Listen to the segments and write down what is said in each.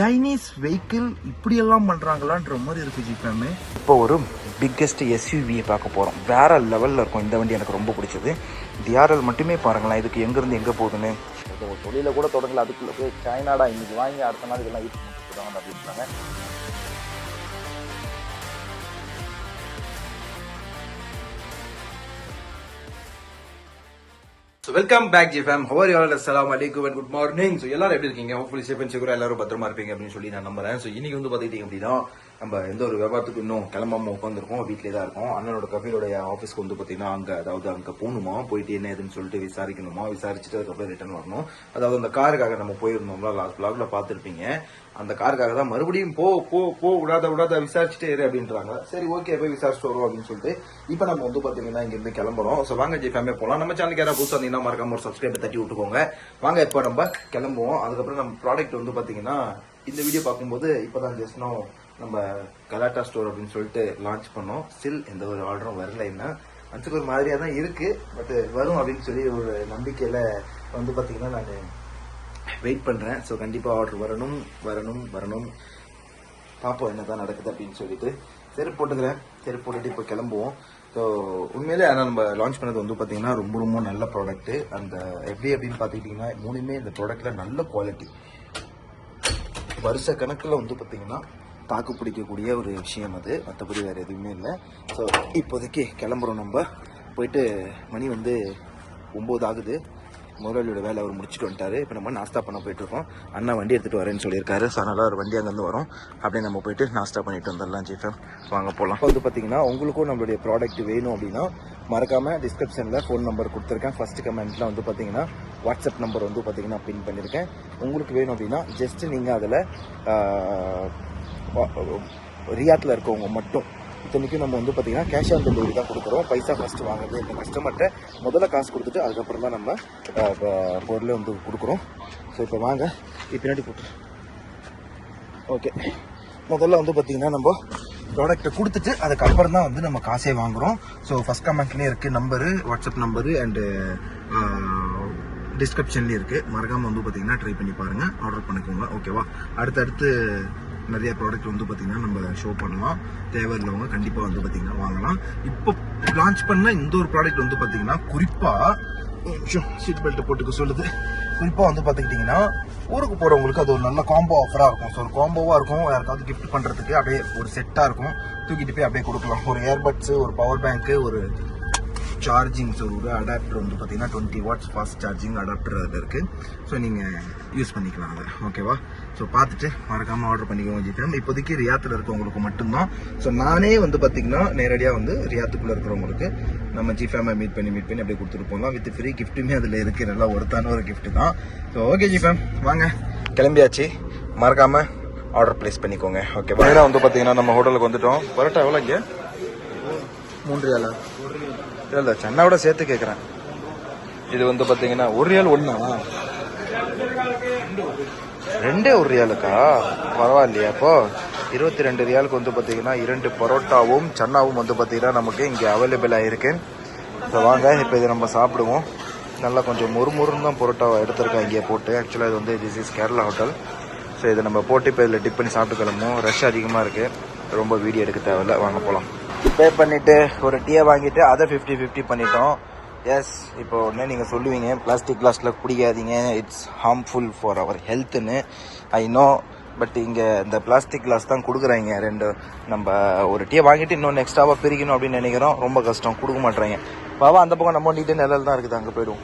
Chinese vehicle இப்படியெல்லாம் பண்ணுறாங்களான்ற மாதிரி இருக்குது ஜிபேமே இப்போ ஒரு பிக்கெஸ்ட் எஸ்யூவியை பார்க்க போகிறோம் வேற லெவலில் இருக்கும். இந்த வண்டி எனக்கு ரொம்ப பிடிச்சது. டிஆர்எல் மட்டுமே பாருங்களேன். இதுக்கு எங்கேருந்து எங்கே போகுதுன்னு. ஒரு தொழில கூட தொடங்கல. அதுக்குள்ள போய் சைனாடா இன்னைக்கு வாங்கி அடுத்த நாள் இதெல்லாம் யூஸ் பண்ணிட்டு அப்படின்றாங்க so welcome back G fame hour யார் அஸ்லாம் அலைக்கும் அண்ட் குட் மார்னிங் ஸோ எல்லாரும் எப்படி இருக்கீங்க? ஹோப்ஃபுல்லி சேஃப் அண்ட் செக்யூரா எல்லாரும் பத்திரமா இருப்பீங்க அப்படின்னு சொல்லி நான் நம்புறேன். ஸோ இன்னைக்கு வந்து பார்த்துக்கிட்டீங்க அப்படின்னா நம்ம எந்த ஒரு வியாபாரத்துக்கு இன்னும் கிளம்பாம உட்காந்துருக்கோம் வீட்டிலே தான் இருக்கோம். அண்ணனோட கபிலோடைய ஆஃபீஸ்க்கு வந்து பார்த்தீங்கன்னா அங்கே அதாவது அங்கே போகணுமா? போயிட்டு என்ன ஏதுன்னு சொல்லிட்டு விசாரிக்கணுமா? விசாரிச்சுட்டு அதுக்கப்புறம் ரிட்டர்ன் வரணும். அதாவது அந்த காருக்காக நம்ம போயிருந்தோம்ல லாஸ்ட் பிளாக்ல பார்த்துருப்பீங்க. அந்த காருக்காக தான் மறுபடியும் போ போ போ விடாத விடாத விசாரிச்சுட்டே இரு அப்படின்றாங்க. சரி ஓகே போய் விசாரிச்சுட்டு வரும் அப்படின்னு சொல்லிட்டு இப்போ நம்ம வந்து பார்த்தீங்கன்னா இங்கிருந்து கிளம்புறோம். ஸோ வாங்க ஜி ஃபேமிலி போகலாம் நம்ம சேனலுக்கு யாராவது புதுசாக இருந்தீங்கன்னா மறக்காம ஒரு சப்ஸ்கிரைப் தட்டி விட்டுக்கோங்க. வாங்க இப்போ நம்ம கிளம்புவோம். அதுக்கப்புறம் நம்ம ப்ராடக்ட் வந்து பார்த்தீங்கன்னா இந்த வீடியோ பார்க்கும்போது இப்போதான் ஜஸ்ட்னோ நம்ம கலாட்டா ஸ்டோர் அப்படின்னு சொல்லிட்டு லான்ச் பண்ணோம். ஸ்டில் எந்த ஒரு ஆர்டரும் வரல என்ன மனசுக்கு ஒரு மாதிரியாக தான் இருக்கு. பட் வரும் அப்படின்னு சொல்லி ஒரு நம்பிக்கையில வந்து பார்த்தீங்கன்னா நான் வெயிட் பண்றேன். ஸோ கண்டிப்பாக ஆர்டர் வரணும் வரணும் வரணும். பார்ப்போம் என்னதான் நடக்குது அப்படின்னு சொல்லிட்டு. செருப்பு போட்டுக்கிறேன். செருப்பு போட்டுட்டு இப்போ கிளம்புவோம். ஸோ உண்மையிலே ஆனால் நம்ம லான்ச் பண்ணது வந்து பார்த்தீங்கன்னா ரொம்ப ரொம்ப நல்ல ப்ராடக்ட்டு அந்த எப்படி அப்படின்னு பார்த்துக்கிட்டிங்கன்னா மூணுமே இந்த ப்ராடக்ட்டில் நல்ல குவாலிட்டி வருஷ கணக்கில் வந்து பார்த்தீங்கன்னா தாக்கு பிடிக்கக்கூடிய ஒரு விஷயம் அது. மற்றபடி வேறு எதுவுமே இல்லை. ஸோ இப்போதைக்கு கிளம்புறோம் நம்ம. போயிட்டு மணி வந்து ஒம்பது ஆகுது. முதலாளியோட வேலை அவர் முடிச்சுட்டு வந்துட்டார். இப்போ நம்ம நாஸ்தா பண்ண போயிட்டுருக்கோம் அண்ணா வண்டி எடுத்துகிட்டு வரேன்னு சொல்லியிருக்காரு. ஸோ அதனால் ஒரு வண்டி அங்கேருந்து வரும். அப்படியே நம்ம போயிட்டு நாஸ்தா பண்ணிட்டு வந்துடலாம் ஜிஃபம் வாங்க போகலாம் வந்து பார்த்தீங்கன்னா உங்களுக்கும் நம்மளுடைய ப்ராடக்ட் வேணும் அப்படின்னா மறக்காமல் டிஸ்கிரிப்ஷனில் ஃபோன் நம்பர் கொடுத்துருக்கேன். ஃபஸ்ட்டு கமெண்ட்டில் வந்து பார்த்தீங்கன்னா வாட்ஸ்அப் நம்பர் வந்து பார்த்தீங்கன்னா பின் பண்ணியிருக்கேன் உங்களுக்கு வேணும் அப்படின்னா ஜஸ்ட்டு நீங்கள் அதில் ரியாத்தில் இருக்கவங்க மட்டும். இத்தனைக்கும் நம்ம வந்து பார்த்தீங்கன்னா கேஷ் ஆன் டெலிவரி தான் கொடுக்குறோம். பைசா ஃபஸ்ட்டு வாங்குறது இந்த கஸ்டமர்கிட்ட முதல்ல காசு கொடுத்துட்டு அதுக்கப்புறம் தான் நம்ம பொருளை வந்து கொடுக்குறோம். ஸோ இப்போ வாங்க. இப்போ பின்னாடி போட்டு. ஓகே முதல்ல வந்து பார்த்திங்கன்னா நம்ம ப்ராடக்ட்டை கொடுத்துட்டு அதுக்கப்புறம் தான் வந்து நம்ம காசே வாங்குறோம். ஸோ ஃபஸ்ட் கமெண்ட்லேயே இருக்குது நம்பரு வாட்ஸ்அப் நம்பரு அண்டு டிஸ்கிரிப்ஷன்லேயும் இருக்குது மறக்காமல் வந்து பார்த்தீங்கன்னா ட்ரை பண்ணி பாருங்கள் ஆர்டர் பண்ணிக்கோங்க. ஓகேவா அடுத்தடுத்து நிறைய ப்ராடக்ட் வந்து பார்த்தீங்கன்னா நம்ம ஷோ பண்ணலாம் தேவை கண்டிப்பாக வந்து பார்த்தீங்கன்னா வாங்கலாம். இப்போ லான்ச் பண்ண இந்த ஒரு ப்ராடக்ட் வந்து பார்த்தீங்கன்னா குறிப்பாக சீட் பெல்ட் போட்டுக்க சொல்லுது. குறிப்பாக வந்து பார்த்துக்கிட்டிங்கன்னா ஊருக்கு போகிறவங்களுக்கு அது ஒரு நல்ல காம்போ ஆஃபராக இருக்கும். ஸோ ஒரு காம்போவாக இருக்கும். யாருக்காவது கிஃப்ட் பண்ணுறதுக்கு அப்படியே ஒரு செட்டாக இருக்கும். தூக்கிட்டு போய் அப்படியே கொடுக்கலாம். ஒரு ஏர்பட்ஸு ஒரு பவர் பேங்க்கு ஒரு சார்ஜிங் ஸோ ஒரு அடாப்டர் வந்து பார்த்தீங்கன்னா twenty watts fast charging adapter அதில் இருக்குது ஸோ நீங்கள் யூஸ் பண்ணிக்கலாம் அதை. ஓகேவா ஸோ பார்த்துட்டு மறக்காமல் ஆர்டர் பண்ணிக்கோங்க ஜிஃபேம் இப்போதைக்கு ரியாத்தில் இருக்கவங்களுக்கு மட்டும்தான். ஸோ நானே வந்து பார்த்தீங்கன்னா நேரடியாக வந்து ரியாத்துக்குள்ளே இருக்கிறவங்களுக்கு நம்ம ஜிஃபேமை மீட் பண்ணி மீட் பண்ணி அப்படியே கொடுத்துட்டு போகலாம். வித் ஃப்ரீ கிஃப்ட்டுமே அதில் இருக்குது நல்லா ஒருத்தான ஒரு gift தான். ஸோ ஓகே ஜிஃபேம் வாங்க. கிளம்பியாச்சு. மறக்காமல் ஆர்டர் ப்ளேஸ் பண்ணிக்கோங்க. ஓகே நேராக வந்து பார்த்தீங்கன்னா நம்ம ஹோட்டலுக்கு வந்துட்டோம். பரோட்டா எவ்வளோ இங்கே? மூன்று ரியாலா. இல்லை இல்லை சென்னாவோட சேர்த்து கேட்குறேன் இது வந்து பார்த்தீங்கன்னா ஒரு ரியால் ஒன்றா ரெண்டே ஒரு ரியாலுக்கா? பரவாயில்லையா. அப்போ இருபத்தி ரெண்டு ரியாலுக்கு வந்து பார்த்தீங்கன்னா இரண்டு பரோட்டாவும் சன்னாவும் வந்து பார்த்தீங்கன்னா நமக்கு இங்கே அவைலபிள் ஆகிருக்கு ஸோ வாங்க இப்போ இதை நம்ம சாப்பிடுவோம். நல்லா கொஞ்சம் முறுமுறுன்னு தான் பரோட்டாவை எடுத்திருக்கேன் இங்கே போட்டு. ஆக்சுவலாக இது வந்து this is Kerala hotel so இதை நம்ம போட்டு இப்போ இதில் டிப் பண்ணி சாப்பிட்டு கிளம்புவோம். ரஷ் அதிகமாக இருக்குது ரொம்ப வீடியோ எடுக்க தேவையில்ல. வாங்க போகலாம் பே பண்ணிவிட்டு ஒரு டீயை வாங்கிட்டு அதை ஃபிஃப்டி ஃபிஃப்டி பண்ணிட்டோம். எஸ் இப்போ உடனே நீங்கள் சொல்லுவீங்க? பிளாஸ்டிக் கிளாஸில் குடிக்காதீங்க. இட்ஸ் ஹார்ம்ஃபுல் ஃபார் அவர் ஹெல்த்துன்னு ஐ நோ பட் இங்கே இந்த பிளாஸ்டிக் கிளாஸ் தான் கொடுக்குறாங்க. ரெண்டு நம்ம ஒரு டீயை வாங்கிட்டு இன்னொன்று எக்ஸ்ட்ராவாக பிரிக்கணும் அப்படின்னு நினைக்கிறோம். ரொம்ப கஷ்டம். கொடுக்க மாட்றாங்க. பாவா அந்த பக்கம் நம்ம நீட்டு நிழல் தான் இருக்குது. அங்கே போயிடுவோம்.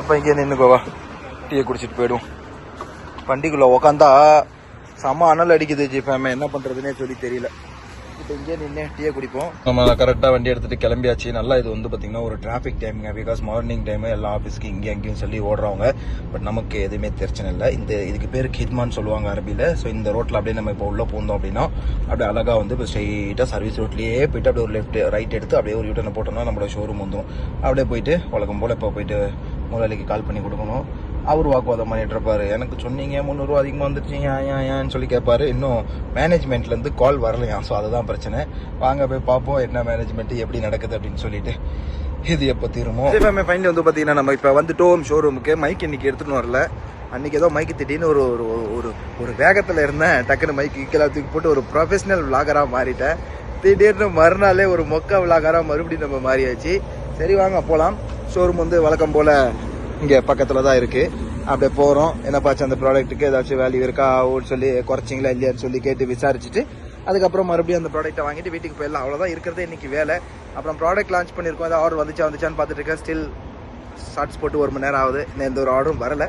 அப்போ இங்கே நின்றுக்கோவா டீயை குடிச்சிட்டு போயிடும் வண்டிக்குள்ளே உக்காந்தா செம அனல் அடிக்குது ஜிஃபேமே என்ன பண்ணுறதுனே சொல்லி தெரியல. இப்போ இங்கே நின்று டீயை குடிப்போம். நம்ம கரெக்டாக வண்டி எடுத்துகிட்டு கிளம்பியாச்சு. நல்லா இது வந்து பார்த்திங்கன்னா ஒரு டிராஃபிக் டைமுங்க பிகாஸ் மார்னிங் டைமு எல்லா ஆஃபீஸ்க்கு இங்கே அங்கேயும் சொல்லி ஓடுறவங்க. பட் நமக்கு எதுவுமே பிரச்சனை இல்லை. இந்த இதுக்கு பேர் ஹித்மான்னு சொல்லுவாங்க அரபியில். ஸோ இந்த ரோட்டில் அப்படியே நம்ம இப்போ உள்ளே பூந்தோம் அப்படின்னா அப்படியே அழகாக வந்து இப்போ ஸ்ட்ரெயிட்டாக சர்வீஸ் ரோட்லேயே போயிட்டு அப்படியே ஒரு லெஃப்ட் ரைட் எடுத்து அப்படியே ஒரு யூட்டனை போட்டோம்னா நம்மளோட ஷோரூம் வந்துடும் அப்படியே போயிட்டு வழக்கம் போல் இப்போ போயிட்டு முதலாளிக்கு கால் பண்ணி கொடுக்கணும். அவர் வாக்குவாதம் பண்ணிட்டு இருப்பாரு எனக்கு சொன்னீங்க முந்நூறுவா அதிகமாக வந்துருச்சு ஏன் ஏன் ஏன்னு சொல்லி கேட்பாரு இன்னும் மேனேஜ்மெண்ட்லேருந்து கால் வரலையா ஸோ அதுதான் பிரச்சனை. வாங்க போய் பார்ப்போம் என்ன மேனேஜ்மெண்ட் எப்படி நடக்குது அப்படின்னு சொல்லிட்டு. இது எப்போ தீருமோ? ஃபைனல் வந்து பார்த்தீங்கன்னா நம்ம இப்போ வந்துட்டோம் ஷோரூமுக்கு மைக் இன்னைக்கு எடுத்துன்னு வரல. அன்னைக்கு ஏதோ மைக்கு திடீர்னு ஒரு ஒரு ஒரு ஒரு வேகத்தில் இருந்தேன். டக்குன்னு மைக்கு கீழே தூக்கி போட்டு ஒரு ப்ரொஃபஷனல் விளாகராக மாறிட்டேன். திடீர்னு மறுநாளே ஒரு மொக்க விளாகராக மறுபடியும் நம்ம மாறியாச்சு. சரி வாங்க போகலாம் ஷோரூம் வந்து வழக்கம் போல் இங்கே பக்கத்தில் தான் இருக்குது அப்படியே போகிறோம் என்னப்பாச்சு அந்த ப்ராடக்ட்டுக்கு ஏதாச்சும் வேல்யூ இருக்கா ஆகும்னு சொல்லி குறைச்சிங்களா இல்லையான்னு சொல்லி கேட்டு விசாரிச்சுட்டு அதுக்கப்புறம் மறுபடியும் அந்த ப்ராடக்ட்டை வாங்கிட்டு வீட்டுக்கு போயிடலாம். அவ்வளோதான் இருக்கிறது இன்றைக்கி வேலை. அப்புறம் ப்ராடக்ட் லான்ச் பண்ணியிருக்கோம். ஏதாவது ஆர்டர் வந்துச்சா வந்துச்சான்னு பார்த்துட்டு இருக்கேன். ஸ்டில் ஷார்ட்ஸ் போட்டு ஒரு மணி நேரம் ஆகுது. இன்னும் எந்த ஒரு ஆர்டரும் வரல.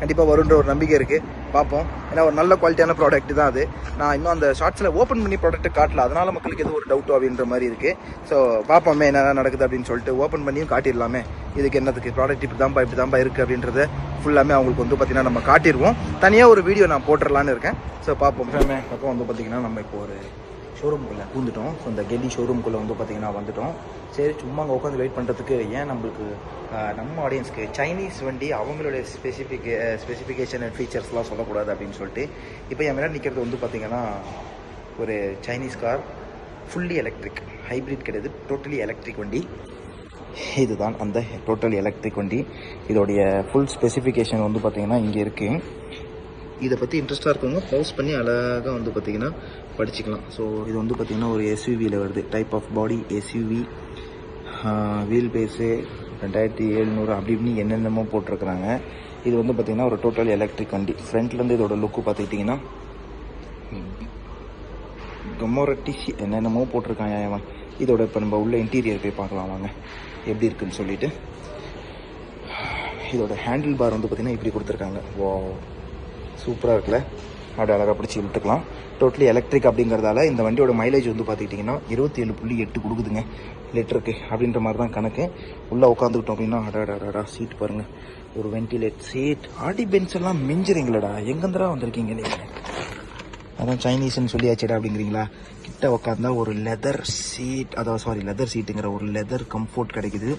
கண்டிப்பாக வருன்ற ஒரு நம்பிக்கை இருக்குது பார்ப்போம். ஏன்னா ஒரு நல்ல குவாலிட்டியான ப்ராடக்ட் தான் அது. நான் இன்னும் அந்த ஷார்ட்ஸில் ஓப்பன் பண்ணி ப்ராடக்ட் காட்டல. அதனால் மக்களுக்கு எதுவும் ஒரு டவுட்டோ அப்படின்ற மாதிரி இருக்குது ஸோ பார்ப்போமே என்ன நடக்குது அப்படின்னு சொல்லிட்டு ஓப்பன் பண்ணியும் காட்டிடலாமே. இதுக்கு என்னதுக்கு ப்ராடக்ட் இப்படி தான்ப்பா இப்படி தான்ப்பா இருக்குது அப்படின்றத ஃபுல்லாமே அவங்களுக்கு வந்து பார்த்திங்கன்னா நம்ம காட்டிடுவோம். தனியாக ஒரு வீடியோ நான் போட்டுடலான்னு இருக்கேன். ஸோ பார்ப்போம். பக்கம் வந்து பார்த்திங்கன்னா நம்ம இப்போ ஒரு ஷோரூம்குள்ளே பூந்துட்டோம் ஸோ இந்த கெல்லி ஷோரூம்குள்ளே வந்து பார்த்திங்கன்னா வந்துட்டோம். சரி சும்மா அங்கே உட்காந்து வெயிட் பண்ணுறதுக்கு ஏன் நம்மளுக்கு நம்ம ஆடியன்ஸ்க்கு சைனீஸ் வண்டி அவங்களுடைய ஸ்பெசிஃபிக் ஸ்பெசிஃபிகேஷன் அண்ட் ஃபீச்சர்ஸ்லாம் சொல்லக்கூடாது அப்படின்னு சொல்லிட்டு இப்போ என் மேலே நிற்கிறது வந்து பார்த்திங்கன்னா ஒரு Chinese car fully electric hybrid கிடையாது டோட்டலி எலக்ட்ரிக் வண்டி. இதுதான் அந்த டோட்டல் எலக்ட்ரிக் வண்டி. இதோடைய ஃபுல் ஸ்பெசிஃபிகேஷன் வந்து பார்த்திங்கன்னா இங்கே இருக்குது இதை பற்றி இன்ட்ரெஸ்ட்டாக இருக்கவங்க பவுஸ் பண்ணி அழகாக வந்து பார்த்திங்கன்னா படிச்சுக்கலாம். ஸோ இது வந்து பார்த்திங்கன்னா ஒரு எஸ்யூவியில் வருது. Type of body SUV wheel base ரெண்டாயிரத்தி எழுநூறு அப்படி இப்படின்னு என்னென்னமோ போட்டிருக்கிறாங்க. இது வந்து பார்த்திங்கன்னா ஒரு டோட்டல் எலக்ட்ரிக் வண்டி. ஃப்ரண்ட்லேருந்து இதோட லுக்கு பார்த்துக்கிட்டிங்கன்னா கம்மோரட்டி என்னென்னமோ போட்டிருக்காங்க அவன் இதோட இப்போ நம்ம உள்ள இன்டீரியர் போய் பார்க்கலாம் வாங்க. எப்படி இருக்குன்னு சொல்லிட்டு. இதோட ஹேண்டில் பார் வந்து பார்த்திங்கன்னா இப்படி கொடுத்துருக்காங்க. வா சூப்பராக இருக்குல்ல? அப்படி அழகாக பிடிச்சி இழுத்துக்கலாம். டோட்டலி எலக்ட்ரிக் அப்படிங்கிறதால இந்த வண்டியோட மைலேஜ் வந்து பார்த்துக்கிட்டிங்கன்னா இருபத்தி ஏழு புள்ளி எட்டு கொடுக்குதுங்க. லிட்டருக்கு அப்படின்ற மாதிரி தான் கணக்கு. உள்ளே உட்காந்துக்கிட்டோம் அப்படின்னா அடாடாடா சீட் பாருங்கள் ஒரு வென்டிலேட் சீட் ஆடி பென்ச் எல்லாம் மிஞ்சுறீங்களடா? எங்கேருந்துடா வந்திருக்கீங்க நீங்கள் அதான் சொல்லி சொல்லியாச்சுடா அப்படிங்கிறீங்களா? கிட்ட உக்காந்தா ஒரு லெதர் சீட் அதாவது சாரி லெதர் சீட்டுங்கிற ஒரு லெதர் கம்ஃபோர்ட் கிடைக்குது.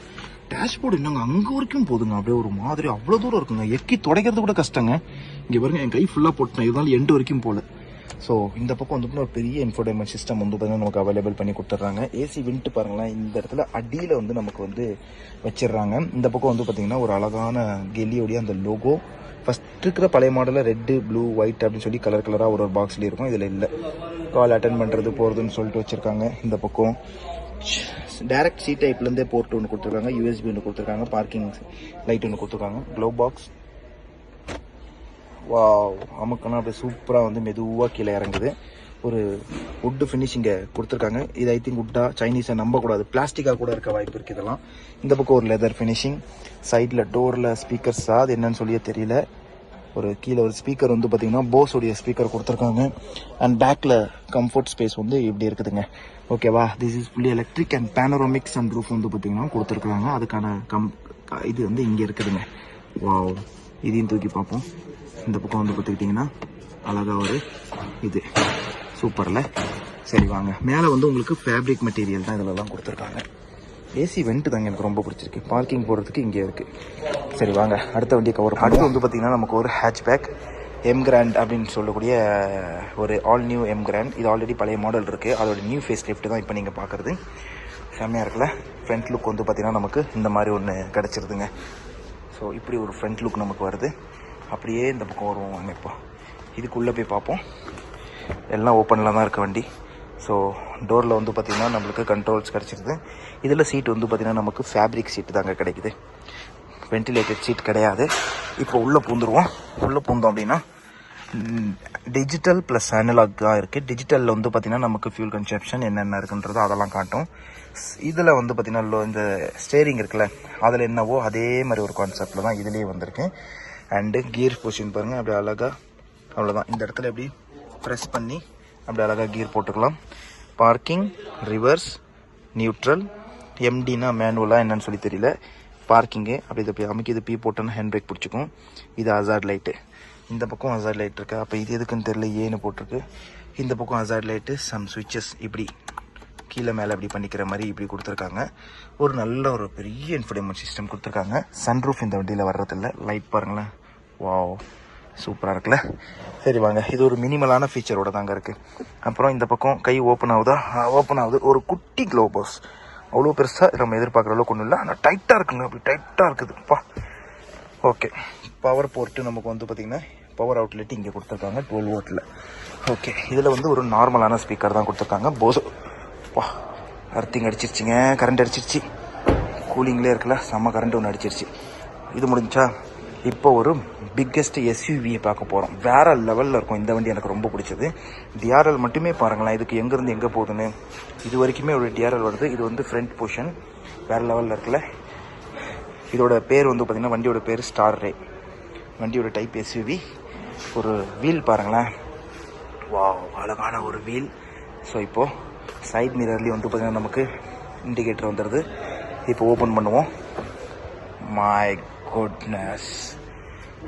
டேஷ்போர்டு இன்னும் அங்கே வரைக்கும் போதுங்க. அப்படியே ஒரு மாதிரி அவ்வளோ தூரம் இருக்குங்க. எக்கி துடைக்கிறது கூட கஷ்டங்க. இங்கே பாருங்கள் என் கை ஃபுல்லாக போட்டேன் இதனால எண்டு வரைக்கும் போல. ஸோ இந்த பக்கம் வந்து ஒரு பெரிய இன்ஃபோடைன்மெண்ட் சிஸ்டம் வந்து பார்த்தீங்கன்னா நமக்கு அவைலபிள் பண்ணி கொடுத்துட்றாங்க. ஏசி வின்ட்டு பாருங்களேன் இந்த இடத்துல அடியில் வந்து நமக்கு வந்து வச்சிடுறாங்க. இந்த பக்கம் வந்து பார்த்தீங்கன்னா ஒரு அழகான கெல்லியோடைய அந்த லோகோ ஃபஸ்ட் இருக்கிற பழைய மாடலில் ரெட்டு ப்ளூ ஒயிட் அப்படின்னு சொல்லி கலர் கலராக ஒரு ஒரு பாக்ஸ்லேயே இருக்கும். இதில் இல்லை. கால் அட்டன் பண்ணுறது போகிறதுன்னு சொல்லிட்டு வச்சுருக்காங்க இந்த பக்கம். டேரக்ட் சி டைப்லேருந்தே போர்ட் ஒன்று கொடுத்துருக்காங்க. யூஎஸ்பி ஒன்று கொடுத்துருக்காங்க. பார்க்கிங் லைட் ஒன்று கொடுத்துருக்காங்க. க்ளோ பாக்ஸ் வா அமுக்கெல்லாம் அப்படியே சூப்பராக வந்து மெதுவாக கீழே இறங்குது. ஒரு வுட்டு ஃபினிஷிங்கை கொடுத்துருக்காங்க. இது ஐ திங்க் வுட்டா சைனீஸை நம்பக்கூடாது. பிளாஸ்டிக்காக கூட இருக்க வாய்ப்பு இருக்குது இதெல்லாம். இந்த பக்கம் ஒரு லெதர் ஃபினிஷிங் சைடில் டோரில் ஸ்பீக்கர்ஸாக அது என்னன்னு சொல்லியே தெரியல. ஒரு கீழே ஒரு ஸ்பீக்கர் வந்து பார்த்தீங்கன்னா போஸோடைய ஸ்பீக்கர் கொடுத்துருக்காங்க. அண்ட் பேக்கில் கம்ஃபர்ட் ஸ்பேஸ் வந்து இப்படி இருக்குதுங்க. ஓகேவா this is fully electric and panoramic and roof வந்து பார்த்தீங்கன்னா கொடுத்துருக்காங்க அதுக்கான கம் இது வந்து இங்கே இருக்குதுங்க. வாவ் இதையும் தூக்கி பார்ப்போம். இந்த பக்கம் வந்து பார்த்துக்கிட்டிங்கன்னா அழகாக ஒரு இது. சூப்பரில் சரி வாங்க. மேலே வந்து உங்களுக்கு ஃபேப்ரிக் மெட்டீரியல் தான் இதிலலாம் கொடுத்துருக்காங்க. ஏசி வெண்ட்டு தாங்க எனக்கு ரொம்ப பிடிச்சிருக்கு. பார்க்கிங் போடுறதுக்கு இங்கே இருக்குது சரி வாங்க. அடுத்த வண்டியை கவர் அடுத்து வந்து பார்த்திங்கன்னா நமக்கு ஒரு ஹேட்ச்பேக் எம் கிராண்ட் அப்படின்னு சொல்லக்கூடிய ஒரு ஆல் நியூ எம் கிராண்ட் இது ஆல்ரெடி பழைய மாடல் இருக்குது அதோட நியூ ஃபேஸ் லிஃப்ட் தான் இப்போ நீங்கள் பார்க்குறது. செம்மையாக இருக்குல்ல? ஃப்ரண்ட் லுக் வந்து பார்த்திங்கன்னா நமக்கு இந்த மாதிரி ஒன்று கிடச்சிருதுங்க. ஸோ இப்படி ஒரு ஃப்ரண்ட் லுக் நமக்கு வருது. அப்படியே இந்த பக்கம் வருவோம் வாங்க இப்போ. இதுக்குள்ளே போய் பார்ப்போம். எல்லாம் ஓப்பனில் தான் இருக்க வண்டி. ஸோ டோரில் வந்து பார்த்திங்கன்னா நம்மளுக்கு கண்ட்ரோல்ஸ் கிடச்சிருது. இதில் சீட் வந்து பார்த்திங்கன்னா நமக்கு ஃபேப்ரிக் சீட்டு தாங்க கிடைக்குது. வென்டிலேட்டட் சீட் கிடையாது. இப்போ உள்ளே பூந்துருவோம். உள்ளே பூந்தோம் அப்படின்னா டிஜிட்டல் ப்ளஸ் அனலாக்காக இருக்குது டிஜிட்டலில் வந்து பார்த்திங்கன்னா நமக்கு ஃபியூல் கன்சப்ஷன் என்னென்ன இருக்குன்றதோ அதெல்லாம் காட்டும். இதில் வந்து பார்த்திங்கன்னா லோ- இந்த ஸ்டேரிங் இருக்குல்ல அதில் என்னவோ அதே மாதிரி ஒரு கான்செப்டில் தான் இதுலேயே வந்திருக்கு. அண்டு கியர் பொசிஷன் பாருங்கள் அப்படியே அழகாக அவ்வளோதான் இந்த இடத்துல எப்படி ப்ரெஸ் பண்ணி அப்படி அழகாக கீர் போட்டுக்கலாம். பார்க்கிங் ரிவர்ஸ் நியூட்ரல் எம்டினா மேனுவலாக என்னன்னு சொல்லி தெரியல. பார்க்கிங்கு அப்படி இதை போய் அமைக்கி இது பீ போட்டோன்னா ஹேண்ட் பிரேக் பிடிச்சிக்கும். இது அசார்ட் லைட்டு இந்த பக்கம் ஹசார்ட் லைட் இருக்குது அப்போ இது எதுக்குன்னு தெரில ஏன்னு போட்டிருக்கு. இந்த பக்கம் ஹசார்ட் லைட்டு சம் சுவிச்சஸ் இப்படி கீழே மேலே இப்படி பண்ணிக்கிற மாதிரி இப்படி கொடுத்துருக்காங்க. ஒரு நல்ல ஒரு பெரிய இன்ஃபர்டைன்மெண்ட் சிஸ்டம் கொடுத்துருக்காங்க. சன்ரூஃப் இந்த வண்டியில் வர்றதில்ல. லைட் பாருங்களேன். வாவ் சூப்பராக இருக்குல்ல? சரி வாங்க. இது ஒரு மினிமலான ஃபீச்சரோட தாங்க இருக்குது அப்புறம் இந்த பக்கம் கை ஓப்பன் ஆகுதா? ஓப்பன் ஆகுது. ஒரு குட்டி க்ளோ பாக்ஸ் அவ்வளோ பெருசாக நம்ம எதிர்பார்க்குற அளவுக்கு ஒன்றும் இல்லை. ஆனால் டைட்டாக இருக்குங்க. அப்படி டைட்டாக இருக்குதுப்பா ஓகே பவர் போர்ட்டு நமக்கு வந்து பார்த்திங்கன்னா பவர் அவுட்லெட் இங்கே கொடுத்துருக்காங்க டுவெல் ஓட்டில் ஓகே இதில் வந்து ஒரு நார்மலான ஸ்பீக்கர் தான் கொடுத்துருக்காங்க. போஸ் வா அர்த்திங் அடிச்சிருச்சிங்க கரண்ட் அடிச்சிருச்சு. கூலிங்லேயே இருக்குல்ல செம்ம கரண்ட் ஒன்று அடிச்சிருச்சு. இது முடிஞ்சா இப்போ ஒரு பிக்கெஸ்ட் எஸ்யூவியை பார்க்க போகிறோம் வேறு லெவலில் இருக்கும். இந்த வண்டி எனக்கு ரொம்ப பிடிச்சது. டிஆர்எல் மட்டுமே பாருங்களேன் இதுக்கு எங்கேருந்து எங்கே போகுதுன்னு. இது வரைக்குமே ஒரு டிஆர்எல் வருது. இது வந்து ஃப்ரண்ட் போர்ஷன் வேறு லெவலில் இருக்குல்ல. இதோட பேர் வந்து பார்த்திங்கன்னா வண்டியோட பேர் ஸ்டார் ரே வண்டியோட டைப் எஸ்யூவி ஒரு வீல் பாருங்களேன். வாவ் அழகான ஒரு வீல். ஸோ இப்போது சைட் மிரர்லேயும் வந்து பார்த்தீங்கன்னா நமக்கு இண்டிகேட்டர் வந்துடுது இப்போ ஓப்பன் பண்ணுவோம். மை குட்னஸ்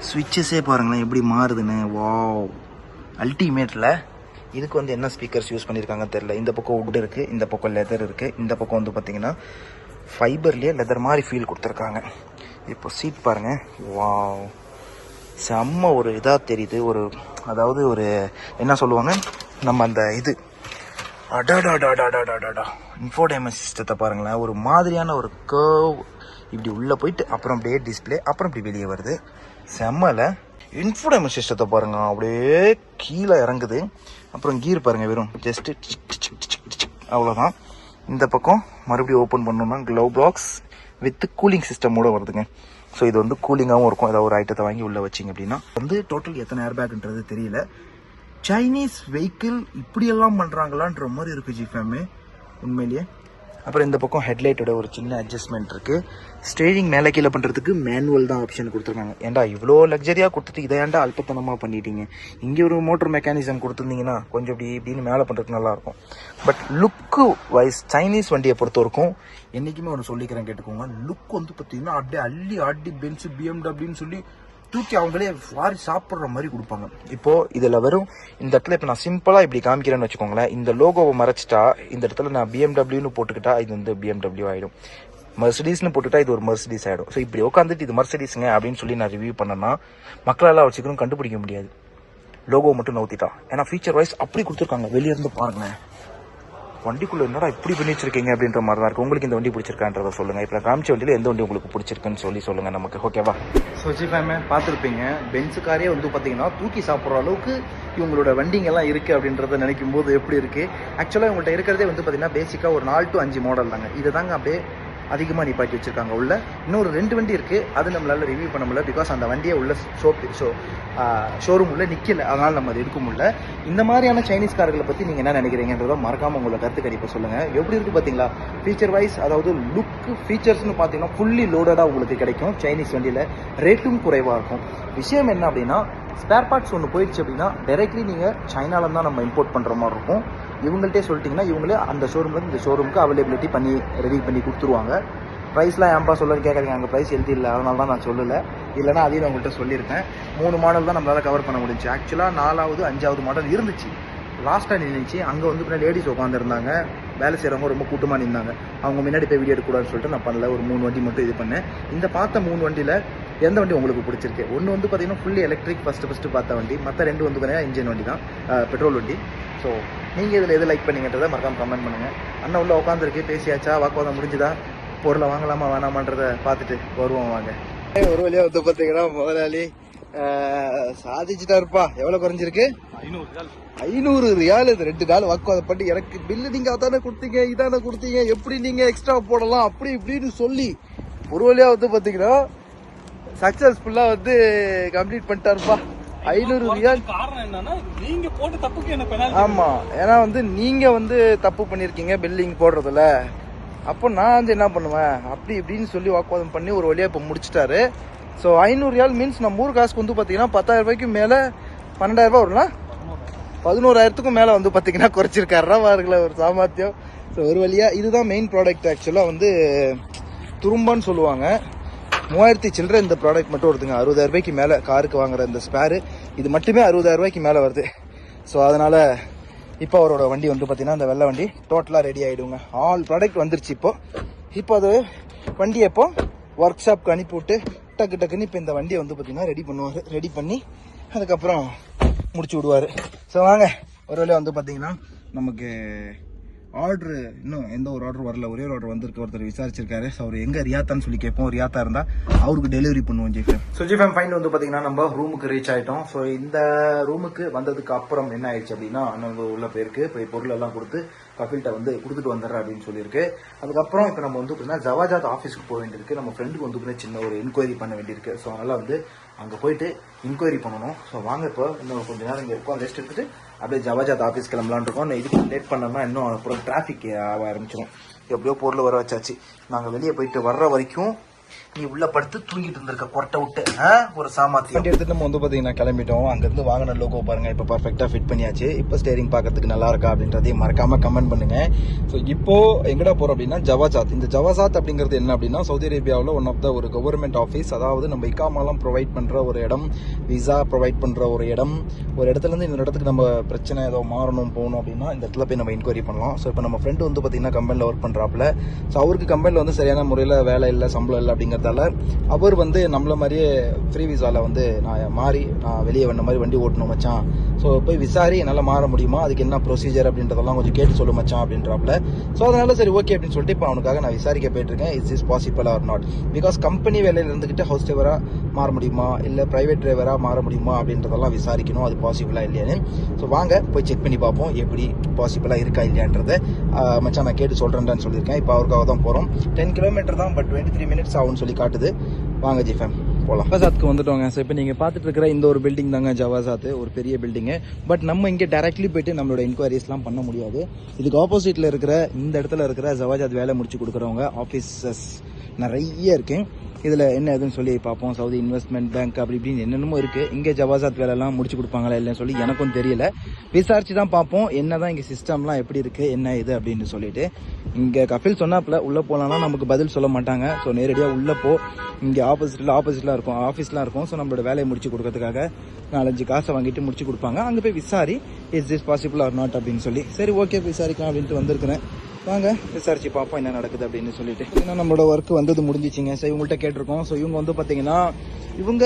ஸ்விட்சஸே பாருங்களேன் எப்படி மாறுதுன்னு. வாவ் அல்டிமேட்டில் இதுக்கு வந்து என்ன ஸ்பீக்கர்ஸ் யூஸ் பண்ணியிருக்காங்கன்னு தெரில இந்த பக்கம் wood இருக்குது இந்த பக்கம் லெதர் இருக்குது இந்த பக்கம் வந்து பார்த்தீங்கன்னா ஃபைபர்லேயே லெதர் மாதிரி ஃபீல் கொடுத்துருக்காங்க. இப்போ சீட் பாருங்கள் வாவ் செம்ம ஒரு இதாக தெரியுது. ஒரு அதாவது ஒரு என்ன சொல்லுவாங்க? நம்ம அந்த இது. அடாடாடாடாடாடாடா இன்ஃபோடைமன் சிஸ்டத்தை பாருங்களேன். ஒரு மாதிரியான ஒரு கர்வ் இப்படி உள்ளே போயிட்டு அப்புறம் அப்படியே டிஸ்பிளே அப்புறம் இப்படி வெளியே வருது. செம்மல. இன்ஃபோடைமன் சிஸ்டத்தை பாருங்க. அப்படியே கீழே இறங்குது. அப்புறம் கீர் பாருங்க வெறும். ஜஸ்ட் அவ்வளோதான் இந்த பக்கம் மறுபடியும் ஓப்பன் பண்ணோம்னா க்ளவ் பாக்ஸ் வித் கூலிங் சிஸ்டமோடு வருதுங்க. ஸோ இது வந்து கூலிங்காகவும் இருக்கும். ஏதாவது ஒரு ஐட்டத்தை வாங்கி உள்ளே வச்சிங்க அப்படின்னா வந்து டோட்டல் எத்தனை ஏர் பேக்ன்றது தெரியல. சைனீஸ் வெஹிக்கிள் இப்படியெல்லாம் பண்ணுறாங்களான்ற மாதிரி இருக்குது ஜிஃபேமே உண்மையிலேயே. அப்புறம் இந்த பக்கம் ஹெட்லைட்டோட ஒரு சின்ன அட்ஜஸ்ட்மெண்ட் இருக்குது ஸ்டேரிங் மேலே கீழே பண்ணுறதுக்கு மேனுவல் தான் ஆப்ஷன் கொடுத்துருக்காங்க. ஏன்டா இவ்வளோ லக்ஸரியாக கொடுத்துட்டு இதை ஏன்டா அல்பத்தனமாக பண்ணிட்டீங்க? இங்கே ஒரு மோட்டர் மெக்கானிசம் கொடுத்துருந்தீங்கன்னா கொஞ்சம் இப்படி இப்படின்னு மேலே பண்ணுறதுக்கு நல்லாயிருக்கும். பட் லுக்கு வைஸ் சைனீஸ் வண்டியை பொறுத்த வரைக்கும் என்றைக்குமே ஒன்று சொல்லிக்கிறேன் கேட்டுக்கோங்க. லுக் வந்து பார்த்தீங்கன்னா அப்படியே அள்ளி ஆடி பென்ஸ் பிஎம்டபிள்யூன்னு சொல்லி தூக்கி அவங்களே வாரி சாப்பிட்ற மாதிரி கொடுப்பாங்க. இப்போ இதில் வரும் இந்த இடத்துல இப்போ நான் சிம்பிளாக இப்படி காமிக்கிறேன்னு வச்சுக்கோங்களேன். இந்த லோகோவை மறைச்சிட்டா இந்த இடத்துல நான் பிஎம்டபிள்யூன்னு போட்டுக்கிட்டா இது வந்து பிஎம்டபிள்யூ ஆகிடும் மர்சிடிஸ்னு போட்டுட்டா இது ஒரு மர்சிடிஸ் ஆகிடும் ஸோ இப்படி உட்காந்துட்டு இது மர்சிடிஸுங்க அப்படின்னு சொல்லி நான் ரிவ்யூ பண்ணேன்னா மக்களால் அவ்வளோ சீக்கிரம் கண்டுபிடிக்க முடியாது. லோகோ மட்டும் நவுத்திட்டா. ஏன்னா ஃபீச்சர் வைஸ் அப்படி கொடுத்துருக்காங்க. வெளியே இருந்து பாருங்களேன். வண்டிக்குள்ள என்னடா இப்படி பண்ணி வச்சிருக்கீங்க அப்படின்ற மாதிரி தான் இருக்கு. உங்களுக்கு இந்த வண்டி பிடிச்சிருக்கான்றத சொல்லுங்க. இப்போ காமிச்ச வண்டியில் எந்த வண்டி உங்களுக்கு பிடிச்சிருக்குன்னு சொல்லி சொல்லுங்க நமக்கு. ஓகேவா ஸோ ஜிஃபேமே பார்த்துருப்பீங்க. பென்ஸு காரே வந்து பார்த்தீங்கன்னா தூக்கி சாப்பிட்ற அளவுக்கு இவங்களோட வண்டிங்கெல்லாம் இருக்குது அப்படின்றத நினைக்கும் போது எப்படி இருக்குது ஆக்சுவலாக இவங்கள்ட்ட இருக்கிறதே வந்து பார்த்தீங்கன்னா பேசிக்காக ஒரு நாலு டு அஞ்சு மாடல் தாங்க. இதை தாங்க அப்படியே அதிகமாக நிப்பாட்டி வச்சுருக்காங்க. உள்ள இன்னொரு ரெண்டு வண்டி இருக்குது அது நம்மளால் ரிவ்யூ பண்ண முடியல பிகாஸ் அந்த வண்டியை உள்ள ஷோ ஷோ ஷோரூம் உள்ள நிற்கல அதனால் நம்ம அது எடுக்க முடியல. இந்த மாதிரியான சைனீஸ் கார்களை பற்றி நீங்கள் என்ன நினைக்கிறீங்கன்றத மறக்காமல் உங்களை கருத்து கணிப்பை சொல்லுங்கள் எப்படி இருக்குது பார்த்தீங்களா ஃபீச்சர் வைஸ் அதாவது லுக்கு ஃபீச்சர்ஸ்னு பார்த்தீங்கன்னா ஃபுல்லி லோடடாக உங்களுக்கு கிடைக்கும். சைனீஸ் வண்டியில் ரேட்டும் குறைவாக இருக்கும். விஷயம் என்ன அப்படின்னா ஸ்பேர் பார்ட்ஸ் ஒன்று போயிடுச்சு அப்படின்னா டைரெக்ட்லி நீங்கள் சைனால தான் நம்ம இம்போர்ட் பண்ணுற மாதிரி இருக்கும். இவங்கள்ட்டே சொல்லிட்டீங்கன்னா இவங்களே அந்த ஷோரூம்லேருந்து இந்த ஷோரூமுக்கு அவைலபிலிட்டி பண்ணி ரெடி பண்ணி கொடுத்துருவாங்க. ப்ரைஸ்லாம் ஏன்பா சொல்ல கேட்குறீங்க அங்கே ப்ரைஸ் எழுதி இல்லை. அதனால தான் நான் சொல்லலை. இல்லைனா அதையும் நான் உங்கள்கிட்ட சொல்லியிருக்கேன். மூணு மாடல் தான் நம்மளால் கவர் பண்ண முடிஞ்சு ஆக்சுவலாக நாலாவது அஞ்சாவது மாடல் இருந்துச்சு. லாஸ்ட்டாக நின்றுச்சு அங்கே வந்து பின்னாடி லேடிஸ் உட்காந்துருந்தாங்க வேலை செய்கிறவங்க ரொம்ப கூட்டமாக நின்னாங்க. அவங்க முன்னாடி போய் வீடியோ எடுக்கக்கூடாதுன்னு சொல்லிட்டு நான் பண்ணல. ஒரு மூணு வண்டி மட்டும் இது பண்ணேன். இந்த பார்த்த மூணு வண்டியில் எந்த வண்டி உங்களுக்கு பிடிச்சிருக்கு? ஒன்று வந்து பார்த்தீங்கன்னா ஃபுல்லி எலக்ட்ரிக் ஃபஸ்ட்டு ஃபஸ்ட்டு பார்த்த வண்டி. மற்ற ரெண்டு வந்து பார்த்தீங்கன்னா இன்ஜின் வண்டி தான். பெட்ரோல் வண்டி. ஸோ நீங்கள் இதில் எது லைக் பண்ணீங்கன்றதை மறக்காம கமெண்ட் பண்ணுங்கள் அண்ணன் உள்ள உட்காந்துருக்கு பேசியாச்சா? வாக்குவாதம் முடிஞ்சுதா? பொருளை வாங்கலாமா வேணாமான்றத பார்த்துட்டு வருவோம் வாங்க. ஒரு வழியாக வந்து பார்த்தீங்கன்னா முதலாளி சாதிச்சுட்டாருப்பா. எவ்வளோ குறைஞ்சிருக்கு? ஐநூறு ரியால். இது ரெண்டு நாள் வாக்குவாதம் பண்ணி எனக்கு பில்லு நீங்க அதானே கொடுத்தீங்க இதானே கொடுத்தீங்க எப்படி நீங்க எக்ஸ்ட்ரா போடலாம் அப்படி இப்படின்னு சொல்லி ஒரு வழியா வந்து பாத்தீங்கன்னா சக்சஸ்ஃபுல்லா வந்து கம்ப்ளீட் பண்ணிட்டாருப்பா. ஐநூறு ரியால். நீங்க போட்ட தப்புக்கு என்ன ஆமா. ஏன்னா வந்து நீங்க வந்து தப்பு பண்ணிருக்கீங்க பில்லிங் போடுறதுல. அப்போ நான் வந்து என்ன பண்ணுவேன் அப்படி இப்படின்னு சொல்லி வாக்குவாதம் பண்ணி ஒரு வழியா இப்போ முடிச்சிட்டாரு. ஸோ ஐநூறு ரியால் மீன்ஸ் நம்ம ஊர் காசுக்கு வந்து பார்த்தீங்கன்னா பத்தாயிரம் ரூபாய்க்கு மேலே பன்னெண்டாயிரம் வரும்னா பதினோராயிரத்துக்கும் மேலே வந்து பார்த்தீங்கன்னா குறைச்சிருக்காருடா பாருங்களேன் ஒரு சாமர்த்தியம். ஸோ ஒரு வழியாக இதுதான் மெயின் ப்ராடக்ட் ஆக்சுவலாக வந்து துரும்பான்னு சொல்லுவாங்க. மூவாயிரத்தி சில்லற இந்த ப்ராடக்ட் மட்டும் வருதுங்க. அறுபதாயிரம் ரூபாய்க்கு மேலே காருக்கு வாங்குற இந்த ஸ்பேரு இது மட்டுமே அறுபதாயிரம் ரூபாய்க்கு மேலே வருது. ஸோ அதனால் இப்போ அவரோட வண்டி வந்து பார்த்தீங்கன்னா அந்த வெள்ளை வண்டி டோட்டலாக ரெடி ஆகிடுங்க ஆல் ப்ராடக்ட் வந்துருச்சு இப்போது இப்போ அது வண்டி எப்போ? ஒர்க் ஷாப்க்கு அனுப்பிவிட்டு டக்கு டக்குன்னு இப்போ இந்த வண்டியை வந்து பார்த்தீங்கன்னா ரெடி பண்ணுவார். ரெடி பண்ணி அதுக்கப்புறம் முடிச்சு விடுவார். ஸோ வாங்க ஒரு வேலையை வந்து பார்த்தீங்கன்னா நமக்கு ஆர்டர் இன்னும் எந்த ஒரு ஆர்டர் வரல. ஒரே ஒரு ஆர்டர் வந்திருக்கு. ஒருத்தர் விசாரிச்சிருக்காரு. ஸோ அவர் எங்க ரியாத்தான்னு சொல்லி கேட்போம். ரியாத்தா இருந்தா அவருக்கு டெலிவரி பண்ணுவோம் ஜிஃபேம் ஸோ ஜிஃபேம் ஃபைன் வந்து பாத்தீங்கன்னா நம்ம ரூமுக்கு ரீச் ஆயிட்டோம். ஸோ இந்த ரூமுக்கு வந்ததுக்கு அப்புறம் என்ன ஆயிடுச்சு அப்படின்னா நம்ம உள்ள போயிருக்கு. போய் பொருள் எல்லாம் கொடுத்து கபில்கிட்ட வந்து கொடுத்துட்டு வந்துடுறேன் அப்படின்னு சொல்லியிருக்கு. அதுக்கப்புறம் இப்போ நம்ம வந்து பார்த்தீங்கன்னா ஜவாஜாத் ஆஃபீஸ்க்கு போக வேண்டியிருக்கு. நம்ம ஃப்ரெண்டுக்கு வந்து சின்ன ஒரு என்கொயரி பண்ண வேண்டியிருக்கு. ஸோ அதனால வந்து அங்கே போயிட்டு இன்கொயரி பண்ணணும். ஸோ வாங்க இப்போ இன்னும் கொஞ்ச நேரம் இங்கே இருக்கோம். ரெஸ்ட் எடுத்துட்டு அப்படியே ஜவாஜாத் ஆஃபீஸ் கிளம்பலான் இருக்கோம் இதுக்கு லேட் பண்ணோம்னா இன்னும் அப்புறம் டிராஃபிக் ஆக ஆரம்பிச்சிடும் எப்படியோ பொருள் வர வச்சாச்சு. நாங்கள் வெளியே போயிட்டு வர்ற வரைக்கும் நீ உள்ள படுத்து தூங்கிட்டு இருந்திருக்க கொட்டை விட்டு. ஒரு சாமாத்தியம். வண்டி எடுத்துட்டு நம்ம வந்து பார்த்தீங்கன்னா கிளம்பிட்டோம். அங்கேருந்து வாங்கின லோகோ பாருங்க. இப்போ பர்ஃபெக்டாக ஃபிட் பண்ணியாச்சு. இப்போ ஸ்டேரிங் பார்க்கறதுக்கு நல்லா இருக்கா அப்படின்றதையும் மறக்காம கமெண்ட் பண்ணுங்க. ஸோ இப்போ எங்கடா போறோம் அப்படின்னா ஜவாசாத். இந்த ஜவாசாத் அப்படிங்கிறது என்ன அப்படின்னா சவுதி அரேபியாவில் ஒன் ஆஃப் த ஒரு கவர்மெண்ட் ஆஃபீஸ் அதாவது நம்ம இக்காமாலாம் ப்ரொவைட் பண்ணுற ஒரு இடம் விசா ப்ரொவைட் பண்ணுற ஒரு இடம். ஒரு இடத்துல இருந்து இந்த இடத்துக்கு நம்ம பிரச்சனை ஏதோ மாறணும் போகணும் அப்படின்னா இந்த இடத்துல போய் நம்ம இன்கொயரி பண்ணலாம். ஸோ இப்போ நம்ம ஃப்ரெண்டு வந்து பார்த்தீங்கன்னா கம்பெனியில் ஒர்க் பண்ணுறாப்புல ஸோ அவருக்கு கம்பெனியில் வந்து சரியான முறையில் வேலை இல்லை சம்பளம் இல்லை அப்படிங்கிறதால அவர் வந்து நம்மள மாதிரியே ஃப்ரீ விசாவில் வந்து நான் மாறி நான் வெளியே வந்த மாதிரி வண்டி ஓட்டணும் மச்சான். ஸோ போய் விசாரி என்னால் மாற முடியுமா? அதுக்கு என்ன ப்ரொசீஜர் அப்படின்றதெல்லாம் கொஞ்சம் கேட்டு சொல்லு மச்சான் அப்படின்றாப்புல ஸோ அதனால சரி ஓகே அப்படின்னு சொல்லிட்டு இப்போ அவனுக்காக நான் விசாரிக்க போயிட்டுருக்கேன். Is is possible or not because company வேலையில் இருந்துக்கிட்டு ஹவுஸ் டிரைவராக மாற முடியுமா? இல்லை ப்ரைவேட் டிரைவராக மாற முடியுமா? அப்படின்றதெல்லாம் விசாரிக்கணும். அது பாசிபிளாக இல்லையான்னு. ஸோ வாங்க போய் செக் பண்ணி பார்ப்போம். எப்படி பாசிபிளாக இருக்கா இல்லையான்றதை மச்சான் நான் கேட்டு சொல்கிறேன்டான்னு சொல்லியிருக்கேன். இப்போ அவருக்காக தான் போகிறோம் டென் கிலோமீட்டர் தான் பட் டுவெண்ட்டி த்ரீ மினிட்ஸ் ஆகும்னு சொல்லி காட்டுது வாங்க ஜி ஃபேம் போகலாம் ஜவாசாத்துக்கு வந்துட்டோங்க. ஸோ இப்போ நீங்கள் பார்த்துட்டு இருக்கிற இந்த ஒரு பில்டிங் தாங்க ஜவாசாத்து ஒரு பெரிய பில்டிங்கு பட் நம்ம இங்கே டேரக்ட்லி போயிட்டு நம்மளோட என்கொயரிஸ்லாம் பண்ண முடியாது. இதுக்கு ஆப்போசிட்டில் இருக்கிற இந்த இடத்துல இருக்கிற ஜவாஜாத் வேலை முடிச்சு கொடுக்குறவங்க ஆஃபீஸஸ் நிறைய இருக்குது இதில் என்ன ஏதுன்னு சொல்லி பார்ப்போம். சவுதி இன்வெஸ்ட்மெண்ட் பேங்க் அப்படி இப்படின்னு என்னென்னமோ இருக்குது இங்கே ஜவாசாத் வேலைலாம் முடிச்சு கொடுப்பாங்களா இல்லைன்னு சொல்லி எனக்கும் தெரியல. விசாரித்து தான் பார்ப்போம். என்ன தான் இங்கே சிஸ்டம்லாம் எப்படி இருக்குது என்ன இது அப்படின்னு சொல்லிட்டு. இங்கே கபில் சொன்னாப்புல உள்ளே போகலான்னா நமக்கு பதில் சொல்ல மாட்டாங்க. ஸோ நேரடியாக உள்ளே போ. இங்கே ஆப்போசிட்டில் ஆப்போசிட்டில் இருக்கும். ஆஃபீஸ்லாம் இருக்கும். ஸோ நம்மளோட வேலையை முடிச்சு கொடுக்கறதுக்காக நாலஞ்சு காசை வாங்கிட்டு முடிச்சு கொடுப்பாங்க. அங்கே போய் விசாரி is this possible or not அப்படின்னு சொல்லி. சரி ஓகே விசாரிக்கலாம் அப்படின்ட்டு வந்திருக்கிறேன். வாங்க. விசாரிச்சு பார்ப்போம் என்ன நடக்குது அப்படின்னு சொல்லிட்டு. ஏன்னா நம்மளோட ஒர்க் வந்தது முடிஞ்சிச்சிங்க. ஸோ இவங்கள்ட்ட கேட்டிருக்கோம். ஸோ இவங்க வந்து பார்த்தீங்கன்னா இவங்க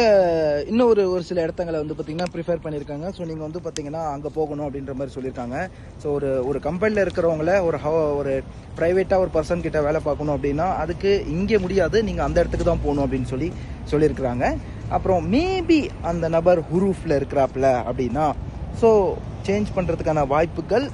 இன்னும் ஒரு ஒரு சில இடத்தங்களை வந்து பார்த்தீங்கன்னா ப்ரிஃபர் பண்ணியிருக்காங்க. ஸோ நீங்கள் வந்து பார்த்தீங்கன்னா அங்கே போகணும் அப்படின்ற மாதிரி சொல்லியிருக்காங்க. ஸோ ஒரு ஒரு கம்பெனியில் இருக்கிறவங்கள ஒரு ஹவ ஒரு ப்ரைவேட்டாக ஒரு பர்சன் கிட்ட வேலை பார்க்கணும் அப்படின்னா அதுக்கு இங்கே முடியாது. நீங்கள் அந்த இடத்துக்கு தான் போகணும் அப்படின்னு சொல்லி சொல்லியிருக்கிறாங்க. அப்புறம் மேபி அந்த நபர் ஹுரூஃபில் இருக்கிறாப்புல அப்படின்னா ஸோ சேஞ்ச் பண்ணுறதுக்கான வாய்ப்புகள்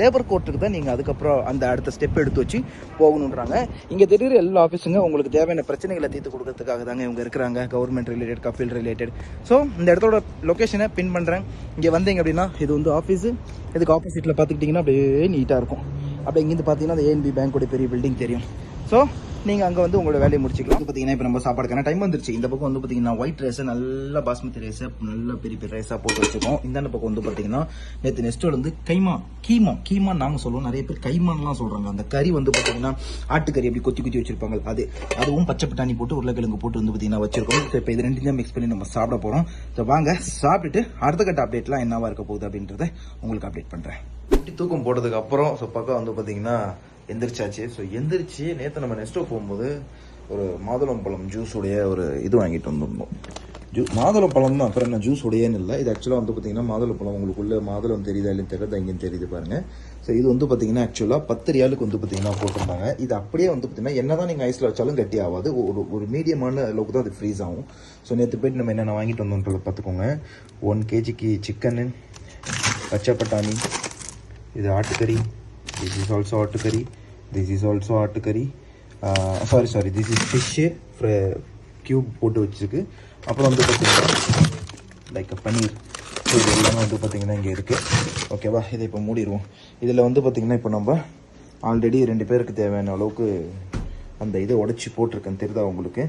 லேபர் கோர்ட்டுக்கு தான் நீங்கள் அதுக்கப்புறம் அந்த அடுத்த ஸ்டெப் எடுத்து வச்சு போகணுன்றாங்க இங்கே தெரியுற எல்லா ஆஃபீஸுங்க உங்களுக்கு தேவையான பிரச்சனைகளை தீர்த்து கொடுக்கறதுக்காக தாங்க இவங்க இருக்கிறாங்க. கவர்மெண்ட் ரிலேட்டட் கஃபீல் ரிலேட்டட் ஸோ இந்த இடத்தோட லொக்கேஷனை பின் பண்ணுறேன் இங்கே வந்தீங்க அப்படின்னா இது வந்து ஆஃபீஸு இதுக்கு ஆப்போசிட்டில் பார்த்துக்கிட்டிங்கன்னா அப்படியே நீட்டாக இருக்கும். அப்படியே இங்கேருந்து பார்த்தீங்கன்னா அந்த ஏஎன்பி பேங்கோட பெரிய பில்டிங் தெரியும். ஸோ நீங்கள் அங்கே வந்து உங்களோட வேலையை முடிச்சிக்கலாம். வந்து பார்த்தீங்கன்னா இப்போ நம்ம சாப்பாடுக்கான டைம் வந்துருச்சு. இந்த பக்கம் வந்து பார்த்தீங்கன்னா ஒயிட் ரைஸை நல்லா பாஸ்மதி ரைஸை நல்லா பெரிய பெரிய ரைஸாக போட்டு வச்சுருக்கோம். இந்த பக்கம் வந்து பார்த்தீங்கன்னா நேற்று நெக்ஸ்ட்டு வந்து கைமா கீமா கீமா நாங்கள் சொல்லுவோம். நிறைய பேர் கைமான்லாம் சொல்கிறாங்க அந்த கறி வந்து பார்த்தீங்கன்னா ஆட்டுக்கறி அப்படி கொத்தி கொத்தி வச்சிருப்பாங்க. அது அதுவும் பச்சை பட்டாணி போட்டு உருளைக்கிழங்கு போட்டு வந்து பார்த்தீங்கன்னா வச்சிருக்கோம். ஸோ இப்போ இது ரெண்டையும் மிக்ஸ் பண்ணி நம்ம சாப்பிட போகிறோம் ஸோ வாங்க சாப்பிட்டுட்டு அடுத்த கட்ட அப்டேட்லாம் என்னவாக இருக்க போகுது அப்படின்றத உங்களுக்கு அப்டேட் பண்ணுறேன் இப்படி தூக்கம் போட்டதுக்கு அப்புறம் ஸோ பக்கம் வந்து பார்த்தீங்கன்னா எந்திரிச்சாச்சு. ஸோ எந்திரிச்சு நேற்று நம்ம நெஸ்டோ போகும்போது ஒரு மாதுளம் பழம் ஜூஸுடைய ஒரு இது வாங்கிட்டு வந்திருந்தோம். ஜூ மாதுளம்பழம் தான். அப்புறம் என்ன ஜூஸ் உடையன்னு இல்லை. இது ஆக்சுவலாக வந்து பார்த்தீங்கன்னா மாதுளம்பழம். உங்களுக்குள்ள மாதுளம் தெரியுதா இல்லைன்னு தெரியல இங்கேயும் தெரியுது பாருங்கள் ஸோ இது வந்து பார்த்தீங்கன்னா ஆக்சுவலாக பத்து ரியாலுக்கு வந்து பார்த்தீங்கன்னா போட்டிருந்தாங்க. இது அப்படியே வந்து பார்த்தீங்கன்னா என்ன தான் நீங்கள் ஐஸில் வச்சாலும் கட்டி ஆகாது. ஒரு ஒரு மீடியமான அளவுக்கு தான் அது ஃப்ரீஸ் ஆகும். ஸோ நேற்று போயிட்டு நம்ம என்னென்ன வாங்கிட்டு வந்தோன்றதை பார்த்துக்கோங்க. ஒன் கேஜிக்கு சிக்கனு பச்சை பட்டாணி இது ஆட்டுக்கறி திஸ் இஸ் ஆல்சோ ஆட்டுக்கறி திஸ் இஸ் ஆல்சோ ஆட்டுக்கறி sorry sorry this is fish cube போட்டு வச்சிருக்கு. அப்புறம் வந்து பார்த்தீங்கன்னா லைக் பன்னீர் ஸோ இது எல்லாமே வந்து பார்த்தீங்கன்னா இங்கே இருக்குது ஓகேவா இதை இப்போ மூடிடுவோம். இதில் வந்து பார்த்தீங்கன்னா இப்போ நம்ம ஆல்ரெடி ரெண்டு பேருக்கு தேவையான அளவுக்கு அந்த இதை உடச்சி போட்டிருக்கேன். தெரியுதா உங்களுக்கு?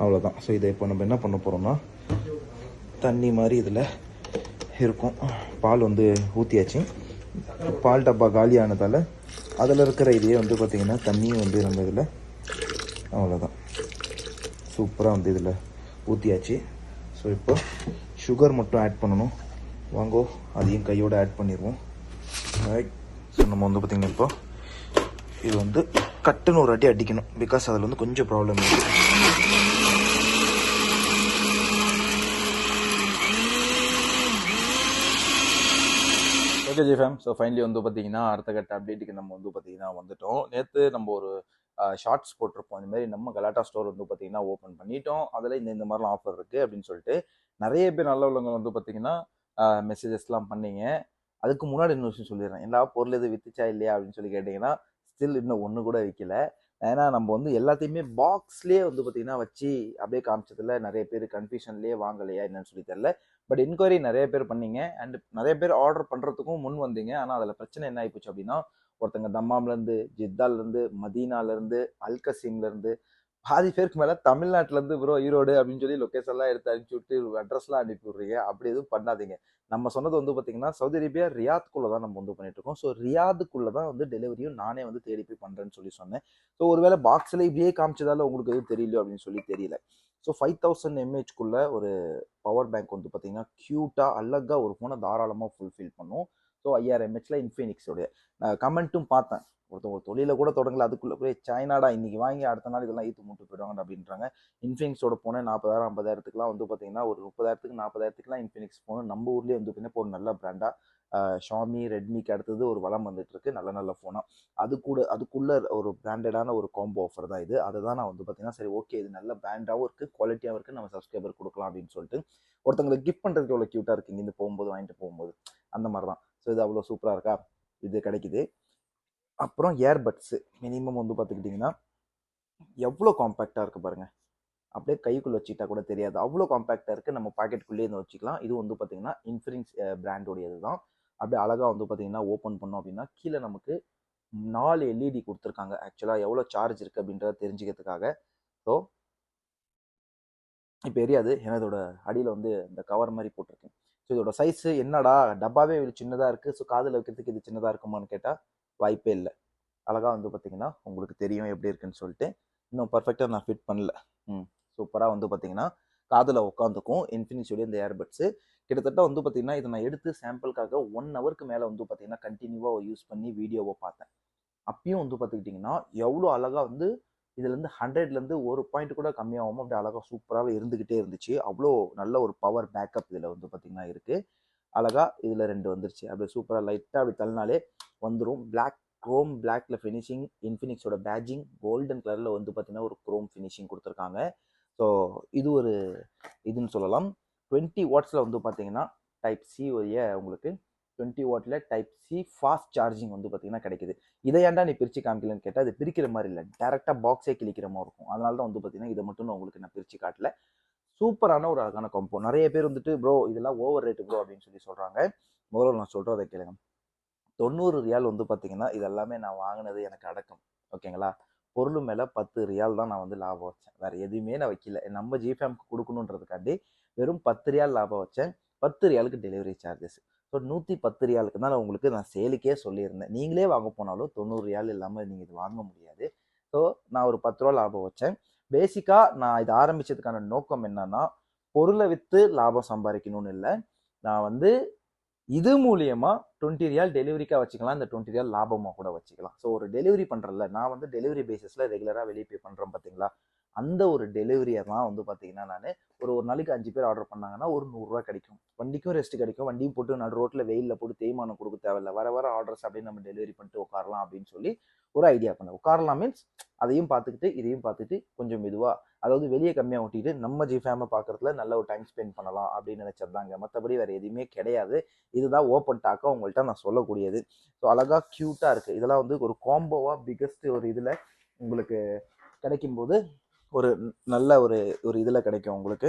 அவ்வளோதான் ஸோ இதை இப்போ நம்ம என்ன பண்ண போகிறோம்னா தண்ணி மாதிரி இதில் இருக்கும். பால் வந்து ஊற்றியாச்சு பால் டப்பா காலி ஆனதால் அதில் இருக்கிற இதையே வந்து பார்த்திங்கன்னா தண்ணியும் வந்து நம்ம இதில் அவ்வளோதான் சூப்பராக வந்து இதில் ஊற்றியாச்சு ஸோ இப்போ சுகர் மட்டும் ஆட் பண்ணணும். வாங்கோ அதையும் கையோடு ஆட் பண்ணிடுவோம். ரைட் ஸோ நம்ம வந்து பார்த்திங்கன்னா இப்போ இது வந்து கட்டுன்னு ஒரு அடி அடிக்கணும். பிகாஸ் அதில் வந்து கொஞ்சம் ப்ராப்ளம் இருக்குது ஓகே ஜிஃபேம் ஸோ ஃபைனலி வந்து பார்த்தீங்கன்னா அடுத்த கட்ட அப்டேட்டுக்கு நம்ம வந்து பார்த்தீங்கன்னா வந்துட்டோம். நேற்று நம்ம ஒரு ஷார்ட்ஸ் போட்டிருப்போம். இந்த மாதிரி நம்ம கலாட்டா ஸ்டோர் வந்து பார்த்தீங்கன்னா ஓப்பன் பண்ணிட்டோம். அதில் இந்த இந்த மாதிரிலாம் ஆஃபர் இருக்குது அப்படின்னு சொல்லிட்டு நிறைய பேர் நல்ல உள்ளவங்க வந்து பார்த்தீங்கன்னா மெசேஜஸ்லாம் பண்ணீங்க. அதுக்கு முன்னாடி இன்னொரு விஷயம் சொல்லிடுறேன். எல்லா பொருள் எதுவும் வித்துச்சா இல்லையா? அப்படின்னு சொல்லி கேட்டிங்கன்னா ஸ்டில் இன்னும் ஒன்று கூட விற்கல ஏன்னா நம்ம வந்து எல்லாத்தையுமே பாக்ஸ்லேயே வந்து பார்த்தீங்கன்னா வச்சு அப்படியே காமிச்சதில் நிறைய பேர் கன்ஃபியூஷன்லேயே வாங்கலையா என்னன்னு சொல்லி தெரில பட் என்கொயரி நிறைய பேர் பண்ணீங்க. அண்ட் நிறைய பேர் ஆர்டர் பண்ணுறதுக்கும் முன் வந்தீங்க. ஆனால் அதில் பிரச்சனை என்ன ஆகிப்போச்சு அப்படின்னா ஒருத்தங்க தம்மாம்லேருந்து ஜித்தாலேருந்து மதீனாலேருந்து அல்கசீம்லேருந்து பாதி பேருக்கு மேலே தமிழ்நாட்டிலேருந்து ப்ரோ ஈரோடு அப்படின்னு சொல்லி லொக்கேஷன்லாம் எடுத்து அனுப்பிச்சி விட்டு அட்ரஸ்லாம் அனுப்பி விட்றீங்க. அப்படி எதுவும் பண்ணாதீங்க. நம்ம சொன்னது வந்து பார்த்தீங்கன்னா சவுதி அரேபியா ரியாத்குள்ளே தான் நம்ம வந்து பண்ணிட்டு இருக்கோம். ஸோ ரியாதுக்குள்ளே தான் வந்து டெலிவரியும் நானே வந்து தேடி போய் பண்ணுறேன்னு சொல்லி சொன்னேன். ஸோ ஒருவேளை பாக்ஸில் இப்படியே காமிச்சதால உங்களுக்கு எதுவும் தெரியலையோ அப்படின்னு சொல்லி தெரியல. ஸோ ஃபைவ் தௌசண்ட் எம்ஏஹெச்க்குள்ள ஒரு பவர் பேங்க் வந்து பார்த்தீங்கன்னா க்யூட்டாக அழகாக ஒரு ஃபோனை தாராளமாக ஃபுல்ஃபில் பண்ணும். ஸோ ஐஆர் எம்ஹெச்ல இன்ஃபினிக்ஸோடைய நான் கமெண்ட்டும் பார்த்தேன். ஒருத்தவங்க ஒரு தொழில கூட தொடங்கல. அதுக்குள்ளே போய் சைனாடா இன்னைக்கு வாங்கி அடுத்த நாள் இதெல்லாம் ஈத்து மூட்டு போயிடுவாங்க அப்படின்றாங்க. இன்ஃபினிக்ஸோட போனேன் நாற்பதாயிரம் ஐம்பதாயிரத்துக்குலாம் வந்து பார்த்தீங்கன்னா ஒரு முப்பதாயிரத்துக்கு நாற்பதாயிரத்துக்குலாம் இன்ஃபினிக்ஸ் போன நம்ம ஊர்லேயே வந்து பார்த்தீங்கன்னா ஒரு நல்ல பிராண்டாக ஷாமி ரெட்மிக்கு அடுத்தது ஒரு வளம் வந்துட்டு இருக்கு நல்ல நல்ல ஃபோனாக அது கூட அதுக்குள்ள ஒரு பிராண்டடான ஒரு காம்போ ஆஃபர் தான் இது. அதை தான் நான் வந்து பார்த்தீங்கன்னா சரி ஓகே இது நல்ல பிராண்டாகவும் இருக்குது குவாலிட்டியாகவும் இருக்குது நம்ம சப்ஸ்கிரைபர் கொடுக்கலாம் அப்படின்னு சொல்லிட்டு ஒருத்தங்களுக்கு கிஃப்ட் பண்ணுறதுக்கு எவ்வளோ க்யூட்டாக இருக்குது இங்கேருந்து போகும்போது வாங்கிட்டு போகும்போது. அந்த மாதிரி தான். ஸோ இது அவ்வளோ சூப்பராக இருக்கா? இது கிடைக்குது. அப்புறம் ஏர்பட்ஸு மினிமம் வந்து பார்த்துக்கிட்டிங்கன்னா எவ்வளோ காம்பேக்டாக இருக்குது பாருங்கள் அப்படியே கைக்குள்ளே வச்சுக்கிட்டா கூட தெரியாது. அவ்வளோ காம்பேக்டாக இருக்குது நம்ம பாக்கெட்டுக்குள்ளேயே இருந்து வச்சுக்கலாம். இது வந்து பார்த்தீங்கன்னா இன்ஃபினிக்ஸ் பிராண்டோடையது தான். அப்படியே அழகாக வந்து பார்த்தீங்கன்னா ஓப்பன் பண்ணோம் அப்படின்னா கீழே நமக்கு நாலு எல்இடி கொடுத்துருக்காங்க. ஆக்சுவலாக எவ்வளோ சார்ஜ் இருக்குது அப்படின்றத தெரிஞ்சுக்கிறதுக்காக. ஸோ இப்போ எரியாது. ஏன்னா இதோட அடியில் வந்து இந்த கவர் மாதிரி போட்டிருக்கேன். ஸோ இதோட சைஸு என்னடா? டப்பாவே இது சின்னதாக இருக்குது ஸோ காதில் வைக்கிறதுக்கு இது சின்னதாக இருக்குமான்னு கேட்டால் வாய்ப்பே இல்லை. அழகாக வந்து பார்த்தீங்கன்னா உங்களுக்கு தெரியும் எப்படி இருக்குன்னு சொல்லிட்டு இன்னும் பர்ஃபெக்டாக நான் ஃபிட் பண்ணல. ம். சூப்பராக வந்து பார்த்தீங்கன்னா காதில் உட்காந்துக்கும். இன்ஃபினிஷோடைய இந்த ஏர்பட்ஸு கிட்டத்தட்ட வந்து பார்த்தீங்கன்னா இதை நான் எடுத்து சாம்பிளுக்காக ஒன் ஹவருக்கு மேலே வந்து பார்த்தீங்கன்னா கண்டினியூவாக யூஸ் பண்ணி வீடியோவை பார்த்தேன். அப்பயும் வந்து பார்த்துக்கிட்டிங்கன்னா எவ்வளோ அழகாக வந்து இதுலேருந்து ஹண்ட்ரட்லேருந்து ஒரு பாயிண்ட் கூட கம்மியாகாமல் அப்படியே அழகாக சூப்பராகவே இருந்துக்கிட்டே இருந்துச்சு. அவ்வளோ நல்ல ஒரு பவர் பேக்கப் இதில் வந்து பார்த்திங்கன்னா இருக்குது அழகாக இதில் ரெண்டு வந்துருச்சு. அப்படியே சூப்பராக லைட்டாக அப்படி தள்ளினாலே வந்துடும் பிளாக் க்ரோம் பிளாக்ல ஃபினிஷிங் இன்ஃபினிக்ஸோட பேஜிங் கோல்டன் கலரில் வந்து பார்த்தீங்கன்னா ஒரு க்ரோம் ஃபினிஷிங் கொடுத்துருக்காங்க. ஸோ இது ஒரு இதுன்னு சொல்லலாம். டுவெண்ட்டி வாட்ஸில் வந்து பார்த்தீங்கன்னா டைப் சி உடைய உங்களுக்கு டுவெண்ட்டி வாட்டில் டைப் சி ஃபாஸ்ட் சார்ஜிங் வந்து பார்த்தீங்கன்னா கிடைக்குது. இதை ஏன்டா நீ பிரித்து காமிக்கலன்னு கேட்டால் அது பிரிக்கிற மாதிரி இல்லை. டேரெக்டாக பாக்ஸே கிழிக்கிற மாதிரி இருக்கும். அதனால தான் வந்து பார்த்தீங்கன்னா இதை மட்டும் நான் உங்களுக்கு நான் பிரித்து காட்டல. சூப்பரான ஒரு அழகான காம்போ நிறைய பேர் வந்துட்டு ப்ரோ இதெல்லாம் ஓவர் ரேட்டு ப்ரோ அப்படின்னு சொல்லி சொல்கிறாங்க முதல்ல நான் சொல்கிறத கேளுங்க. தொண்ணூறு ரியால் வந்து பார்த்தீங்கன்னா இதெல்லாமே நான் வாங்கினது எனக்கு அடக்கம். ஓகேங்களா? பொருள் மேலே பத்து ரியால் தான் நான் வந்து லாபம் வச்சேன். வேறு எதுவுமே நான் வைக்கல. நம்ம ஜிஃபேம்க்கு கொடுக்கணுன்றதுக்காண்டி வெறும் பத்து ரியால் லாபம் வச்சேன். பத்து ரியாலுக்கு டெலிவரி சார்ஜஸ் ஸோ நூற்றி பத்து ரியாலுக்கு தான் நான் உங்களுக்கு நான் சேலுக்கே சொல்லியிருந்தேன். நீங்களே வாங்க போனாலும் தொண்ணூறு ரியால் இல்லாமல் நீங்கள் இது வாங்க முடியாது. ஸோ நான் ஒரு பத்து ரூபா லாபம் வச்சேன். பேசிக்காக நான் இது ஆரம்பிச்சதுக்கான நோக்கம் என்னன்னா பொருளை விற்று லாபம் சம்பாதிக்கணும்னு இல்லை. நான் வந்து இது மூலியமாக டுவெண்ட்டி ரியால் டெலிவரிக்காக வச்சுக்கலாம். இந்த டுவெண்ட்டி ரியால் லாபமாக கூட வச்சுக்கலாம். ஸோ ஒரு டெலிவரி பண்ணுறல நான் வந்து டெலிவரி பேசிஸில் ரெகுலராக வெளியே பே பண்ணுறேன் பார்த்தீங்களா அந்த ஒரு டெலிவரியை தான் வந்து பார்த்தீங்கன்னா நான் ஒரு ஒரு நாளைக்கு அஞ்சு பேர் ஆர்டர் பண்ணாங்கன்னா ஒரு நூறுரூவா கிடைக்கும். வண்டிக்கும் ரெஸ்ட் கிடைக்கும். வண்டியும் போட்டு நடு ரோட்டில் வெயிலில் போட்டு தேய்மானம் கொடுக்க தேவையில்ல. வர வர ஆர்டர்ஸ் அப்படியே நம்ம டெலிவரி பண்ணிட்டு உட்காரலாம் அப்படின்னு சொல்லி ஒரு ஐடியா பண்ண உட்காரலாம் மீன்ஸ் அதையும் பார்த்துக்கிட்டு இதையும் பார்த்துட்டு கொஞ்சம் மெதுவாக அதாவது வெளியே கம்மியாக ஓட்டிட்டு நம்ம ஜி ஃபேமை பார்க்குறதுல நல்ல ஒரு டைம் ஸ்பெண்ட் பண்ணலாம் அப்படின்னு நினச்சிருந்தாங்க மற்றபடி வேறு எதுவுமே கிடையாது. இதுதான் ஓப்பன் டாக்காக உங்கள்கிட்ட நான் சொல்லக்கூடியது. ஸோ அழகாக க்யூட்டாக இருக்குது இதெல்லாம் வந்து ஒரு காம்போவாக பிக்கஸ்ட் ஒரு இதில் உங்களுக்கு கிடைக்கும்போது ஒரு நல்ல ஒரு ஒரு இதில் கிடைக்கும் உங்களுக்கு.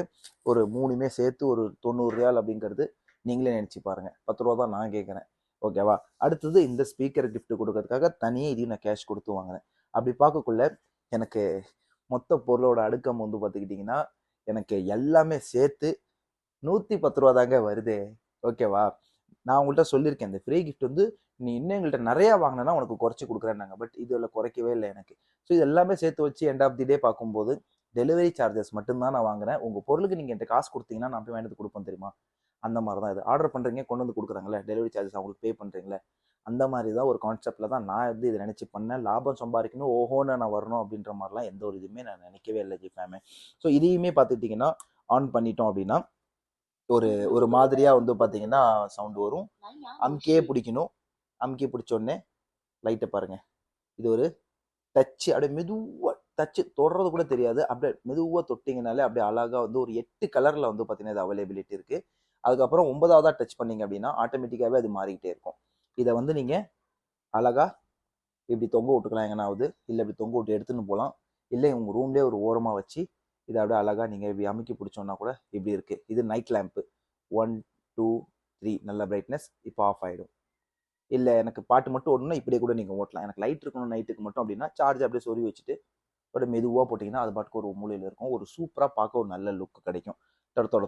ஒரு மூணுமே சேர்த்து ஒரு தொண்ணூறு ரியால் அப்படிங்கிறது நீங்களே நினச்சி பாருங்கள் பத்து ரூபா தான் நான் கேட்குறேன். ஓகேவா அடுத்தது இந்த ஸ்பீக்கர் கிஃப்ட் கொடுக்கறதுக்காக தனியாக இதையும் நான் கேஷ் கொடுத்து வாங்கினேன் அப்படி பார்க்கக்குள்ள எனக்கு மொத்த பொருளோட அடுக்கம் வந்து பார்த்துக்கிட்டிங்கன்னா எனக்கு எல்லாமே சேர்த்து நூற்றி பத்து ரூபா தாங்க வருதே. ஓகேவா நான் உங்கள்கிட்ட சொல்லியிருக்கேன். இந்த ஃப்ரீ கிஃப்ட் வந்து நீ இன்னும் எங்கள்கிட்ட நிறையா வாங்கினா உனக்கு குறைச்சி கொடுக்குறேன்னாங்க. பட் இதில் குறைக்கவே இல்லை எனக்கு. ஸோ இது எல்லாமே சேர்த்து வச்சு எண்ட் ஆஃப் தி டே பார்க்கும்போது டெலிவரி சார்ஜஸ் மட்டும்தான் நான் வாங்குறேன். உங்கள் பொருளுக்கு நீங்கள் என்கிட்ட காசு கொடுத்தீங்கன்னா நான் போய் வாங்கிட்டு கொடுப்பேன் தெரியுமா? அந்த மாதிரி தான் இது. ஆர்டர் பண்ணுறீங்க கொண்டு வந்து கொடுக்குறாங்களே டெலிவரி சார்ஜஸ் அவங்களுக்கு பே பண்ணுறீங்களே அந்த மாதிரி தான் ஒரு கான்செப்டில் தான் நான் வந்து இதை நினச்சி பண்ணேன். லாபம் சம்பாதிக்கணும் ஓஹோன்னு நான் வரணும் அப்படின்ற மாதிரிலாம் எந்த ஒரு இதுவுமே நான் நினைக்கவே இல்லை ஜிஃபேமே ஸோ இதையுமே பார்த்துக்கிட்டிங்கன்னா ஆன் பண்ணிட்டோம் அப்படின்னா ஒரு ஒரு மாதிரியா வந்து பாத்தீங்கன்னா சவுண்ட் வரும். அமுக்கியே பிடிக்கணும். அமுக்கி பிடிச்சோடனே லைட்டை பாருங்க. இது ஒரு டச்சு அப்படியே மெதுவாக டச்சு தொடுறது கூட தெரியாது. அப்படியே மெதுவாக தொட்டிங்கனாலே அப்படியே அழகாக வந்து ஒரு எட்டு கலரில் வந்து பார்த்தீங்கன்னா இது அவைலபிலிட்டி இருக்குது அதுக்கப்புறம் ஒன்பதாவதாக டச் பண்ணீங்க அப்படின்னா ஆட்டோமேட்டிக்காகவே அது மாறிக்கிட்டே இருக்கும். இதை வந்து நீங்கள் அழகாக இப்படி தொங்க விட்டுக்கலாம் எங்கனாவது. இல்லை இப்படி தொங்க விட்டு எடுத்துன்னு போகலாம். இல்லை உங்கள் ரூம்லேயே ஒரு ஓரமாக வச்சு இதை அப்படியே அழகாக நீங்கள் இப்படி அமுக்கி பிடிச்சோன்னா கூட இப்படி இருக்குது இது night lamp one two three நல்ல பிரைட்னஸ் இப்போ ஆஃப் ஆகிடும் இல்லை எனக்கு பாட்டு மட்டும் ஓடணும் இப்படியே கூட நீங்கள் ஓட்டலாம். எனக்கு லைட் இருக்கணும் நைட்டுக்கு மட்டும் அப்படின்னா சார்ஜ் அப்படியே சொறி வச்சுட்டு அப்படியே மெதுவாக போட்டிங்கன்னா அது பாட்டுக்கு ஒரு மூலையில் இருக்கும். ஒரு சூப்பராக பார்க்க ஒரு நல்ல லுக் கிடைக்கும்.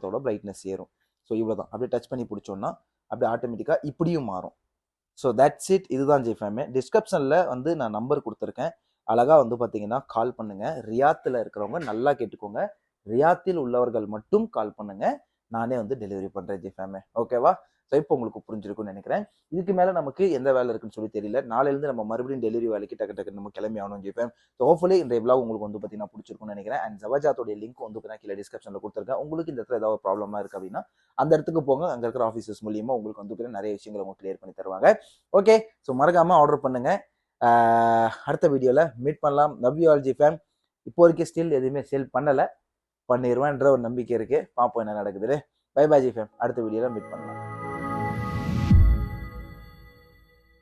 தொட பிரைட்னஸ் ஏறும். ஸோ இவ்வளோ தான் அப்படியே டச் பண்ணி பிடிச்சோன்னா அப்படியே ஆட்டோமேட்டிக்காக இப்படியும் மாறும். ஸோ தட்ஸ் இட் இதுதான் ஜெய்ஃபேமே டிஸ்கிரிப்ஷனில் வந்து நான் நம்பர் கொடுத்துருக்கேன். அழகாக வந்து பார்த்தீங்கன்னா கால் பண்ணுங்கள் ரியாத்தில் இருக்கிறவங்க நல்லா கேட்டுக்கோங்க. ரியாத்தில் உள்ளவர்கள் மட்டும் கால் பண்ணுங்கள் நானே வந்து டெலிவரி பண்ணுறேன் ஜெய்ஃபேமே ஓகேவா ஸோ இப்போ உங்களுக்கு புரிஞ்சிருக்கும்னு நினைக்கிறேன். இதுக்கு மேலே நமக்கு எந்த வேலை இருக்குன்னு சொல்லி தெரியல. நாளையிலேருந்து நம்ம மறுபடியும் டெலிவரி வேலைக்கு டக்கு டக்கு நம்ம கிளம்பி ஆகணும் ஜெய்ஃபேம் ஸோ ஹோப்ஃபுல்லி இந்த vlog உங்களுக்கு வந்து பார்த்தீங்கன்னா பிடிச்சிருக்கும்னு நினைக்கிறேன். அண்ட் ஜவஜாத்தோட லிங்க் வந்து பார்த்தீங்கன்னா கீழே டிஸ்கிரிப்ஷனில் கொடுத்துருக்கேன். உங்களுக்கு இந்த இடத்துல ஏதாவது ப்ராப்ளமாக இருக்குது அப்படின்னா அந்த இடத்துக்கு போங்க. அங்கே இருக்கிற ஆஃபீஸஸ் மூலியமாக உங்களுக்கு வந்து நிறைய விஷயங்களை உங்களுக்கு கிளியர் பண்ணி தருவாங்க. ஓகே ஸோ மறக்காமல் ஆர்டர் பண்ணுங்க. அடுத்த வீடியோவில் மீட் பண்ணலாம். லவ் ஃபேம் இப்போ வரைக்கும் ஸ்டில் எதுவுமே சேல் பண்ணலை. பண்ணிடுவேன்ற ஒரு நம்பிக்கை இருக்குது பார்ப்போம் என்ன நடக்குது பை பை ஜி ஃபேம் அடுத்த வீடியோவில் மீட் பண்ணலாம்.